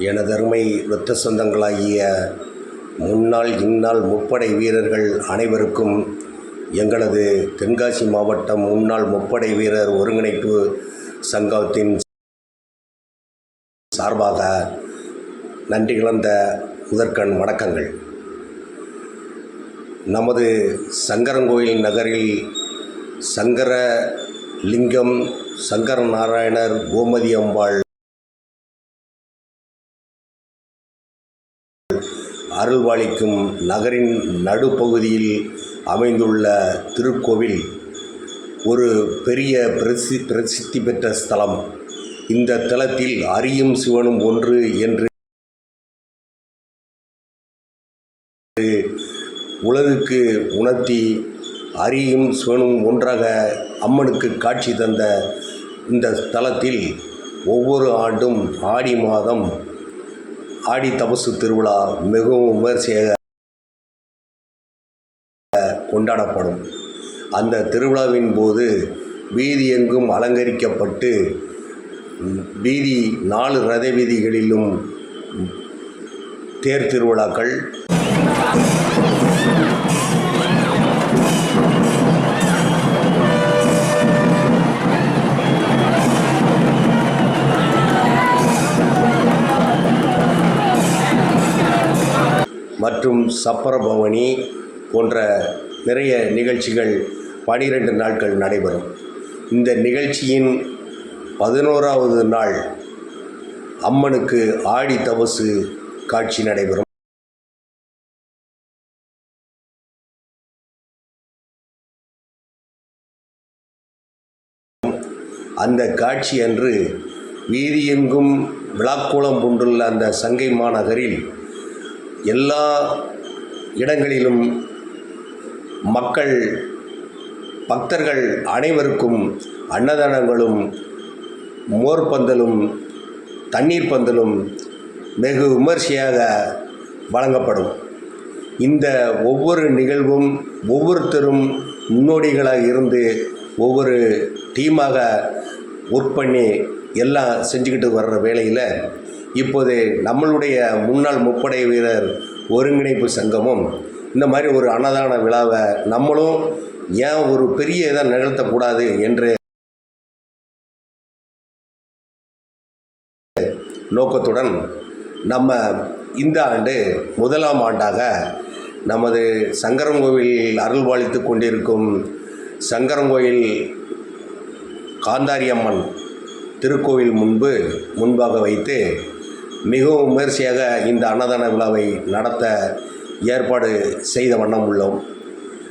எனதருமை இரத்த சொந்தங்களாகிய முன்னாள் இந்நாள் முப்படை வீரர்கள் அனைவருக்கும் எங்களது தென்காசி மாவட்டம் முன்னாள் முப்படை வீரர் ஒருங்கிணைப்பு சங்கத்தின் சார்பாக நன்றி கலந்த முதற்கண் வணக்கங்கள். நமது சங்கரங்கோயில் நகரில் சங்கர லிங்கம் சங்கர நாராயணர் கோமதி அம்பாள் அருள்வாளிக்கும் நகரின் நடுப்பகுதியில் அமைந்துள்ள திருக்கோவில் ஒரு பெரிய பிரசி பிரசித்தி பெற்ற ஸ்தலம். இந்த தலத்தில் அரியும் சிவனும் ஒன்று என்று உலகுக்கு உணர்த்தி அரியும் சிவனும் ஒன்றாக அம்மனுக்கு காட்சி தந்த இந்த ஸ்தலத்தில் ஒவ்வொரு ஆண்டும் ஆடி மாதம் ஆடி தபசு திருவிழா மிகவும் விமரிசையாக கொண்டாடப்படும். அந்த திருவிழாவின் போது வீதி எங்கும் அலங்கரிக்கப்பட்டு வீதி நாலு ரத வீதிகளிலும் தேர் திருவிழாக்கள் மற்றும் சப்பரபவனி போன்ற நிறைய நிகழ்ச்சிகள் பனிரெண்டு நாட்கள் நடைபெறும். இந்த நிகழ்ச்சியின் பதினோராவது நாள் அம்மனுக்கு ஆடி தபசு காட்சி நடைபெறும். அந்த காட்சி அன்று வீதியெங்கும் விழாக்கோளம் கொண்டுள்ள அந்த சங்கை மாநகரில் எல்லா இடங்களிலும் மக்கள் பக்தர்கள் அனைவருக்கும் அன்னதானங்களும் மோர் பந்தலும் தண்ணீர் பந்தலும் வெகு விமர்சையாக வழங்கப்படும். இந்த ஒவ்வொரு நிகழ்வும் ஒவ்வொருத்தரும் முன்னோடிகளாக இருந்து ஒவ்வொரு டீமாக ஒர்க் பண்ணி எல்லாம் செஞ்சுக்கிட்டு வர்ற வேளையில் இப்போது நம்மளுடைய முன்னாள் முப்படை வீரர் ஒருங்கிணைப்பு சங்கமும் இந்த மாதிரி ஒரு அன்னதான விழாவை நம்மளும் ஏன் ஒரு பெரிய இதை நிகழ்த்தக்கூடாது என்று நோக்கத்துடன் நம்ம இந்த ஆண்டு முதலாம் ஆண்டாக நமது சங்கரங்கோவில் அருள்பாலித்து கொண்டிருக்கும் சங்கரங்கோயில் காந்தாரியம்மன் திருக்கோவில் முன்பு முன்பாக வைத்து மிகவும் முயற்சியாக இந்த அன்னதான விழாவை நடத்த ஏற்பாடு செய்த வண்ணம் உள்ளோம்.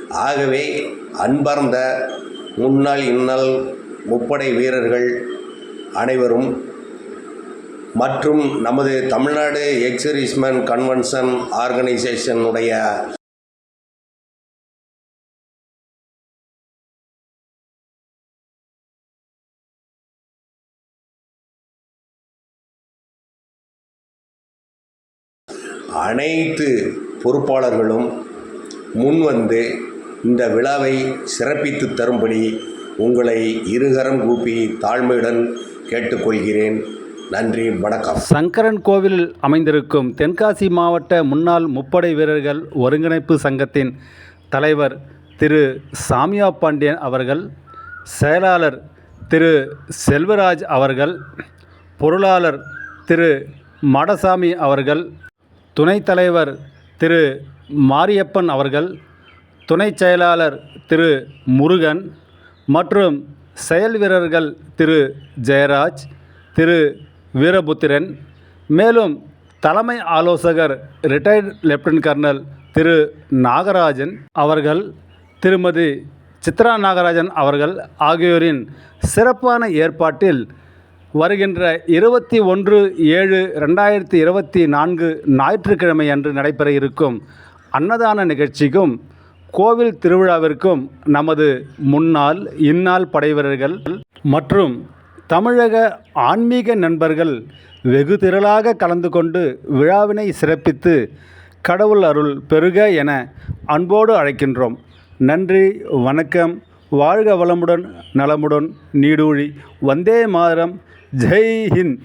ஆகவே அன்பார்ந்த முன்னாள் இந்நாள் முப்படை வீரர்கள் அனைவரும் மற்றும் நமது தமிழ்நாடு எக்ஸரிஸ்மன் கன்வென்ஷன் ஆர்கனைசேஷனுடைய அனைத்து பொறுப்பாளர்களும் முன்வந்து இந்த விழாவை சிறப்பித்து தரும்படி உங்களை இருகரம் கூப்பி தாழ்மையுடன் கேட்டுக்கொள்கிறேன். நன்றி வணக்கம். சங்கரன் கோவிலில் அமைந்திருக்கும் தென்காசி மாவட்ட முன்னாள் முப்படை வீரர்கள் ஒருங்கிணைப்பு சங்கத்தின் தலைவர் திரு சாமியா பாண்டியன் அவர்கள் செயலாளர் திரு செல்வராஜ் அவர்கள் பொருளாளர் திரு மடசாமி அவர்கள் துணைத் தலைவர் திரு மாரியப்பன் அவர்கள் துணைச் செயலாளர் திரு முருகன் மற்றும் செயல் வீரர்கள் திரு ஜெயராஜ் திரு வீரபுத்திரன் மேலும் தலைமை ஆலோசகர் retired lieutenant colonel Thiru Nagarajan அவர்கள் திருமதி சித்ரா நாகராஜன் அவர்கள் ஆகியோரின் சிறப்பான ஏற்பாட்டில் வருகின்ற இருபத்தி ஒன்று ஏழு ரெண்டாயிரத்தி இருபத்தி நான்கு ஞாயிற்றுக்கிழமை அன்று நடைபெற இருக்கும் அன்னதான நிகழ்ச்சிக்கும் கோவில் திருவிழாவிற்கும் நமது முன்னாள் இந்நாள் படைவீரர்கள் மற்றும் தமிழக ஆன்மீக நண்பர்கள் வெகு திரளாக கலந்து கொண்டு விழாவினை சிறப்பித்து கடவுள் அருள் பெருக என அன்போடு அழைக்கின்றோம். நன்றி வணக்கம். வாழ்க வளமுடன் நலமுடன் நீடூழி. வந்தே மாதரம். జై హింద్.